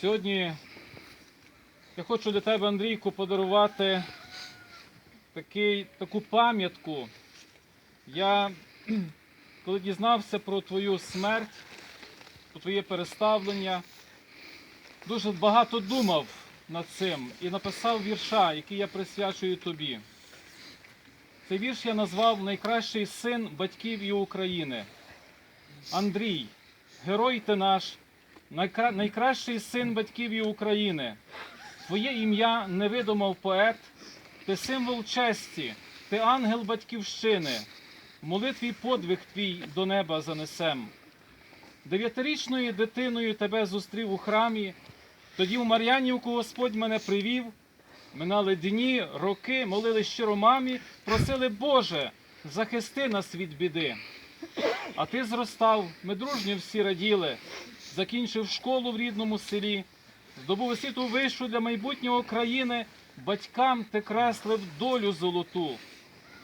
Сьогодні я хочу для тебе, Андрійку, подарувати такий, таку пам'ятку. Я, коли дізнався про твою смерть, про твоє переставлення, дуже багато думав над цим і написав вірша, який я присвячую тобі. Цей вірш я назвав Найкращий син батьків і України. Андрій, герой ти наш, найкра- найкращий син батьків і України. Твоє ім'я невидимов поет, ти символ честі, ти ангел батьківщини. В молитві подвиг твій до неба занесем. Дев'ятирічною дитиною тебе зустрів у храмі, тоді в Мар'янівку Господь мене привів. Минали дні, роки, молили щиро мамі, просили Боже, захисти нас від біди. А ти зростав, ми дружньо всі раділи, закінчив школу в рідному селі, здобув освіту вищу для майбутнього країни, батькам ти креслив долю золоту.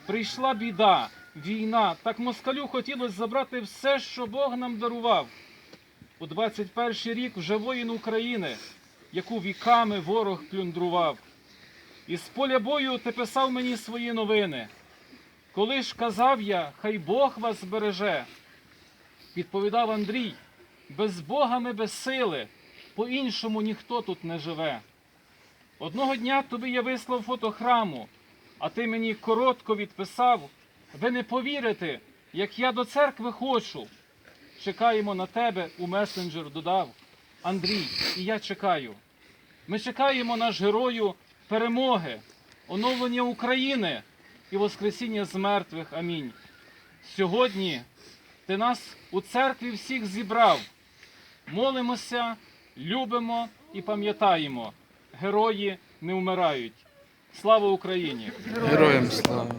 Прийшла біда, війна, так москалю хотілося забрати все, що Бог нам дарував. У 21 рік вже воїн України, яку віками ворог плюндрував. Із поля бою ти писав мені свої новини. Коли ж казав я, хай Бог вас збереже, відповідав Андрій, без Бога ми без сили, по-іншому ніхто тут не живе. Одного дня тобі я вислав фото храму, а ти мені коротко відписав, ви не повірите, як я до церкви хочу. Чекаємо на тебе, у месенджер додав. Андрій, і я чекаю. Ми чекаємо наш герою перемоги, оновлення України і Воскресіння з мертвих. Амінь. Сьогодні ти нас у церкві всіх зібрав. Молимося, любимо і пам'ятаємо. Герої не вмирають. Слава Україні! Героям слава!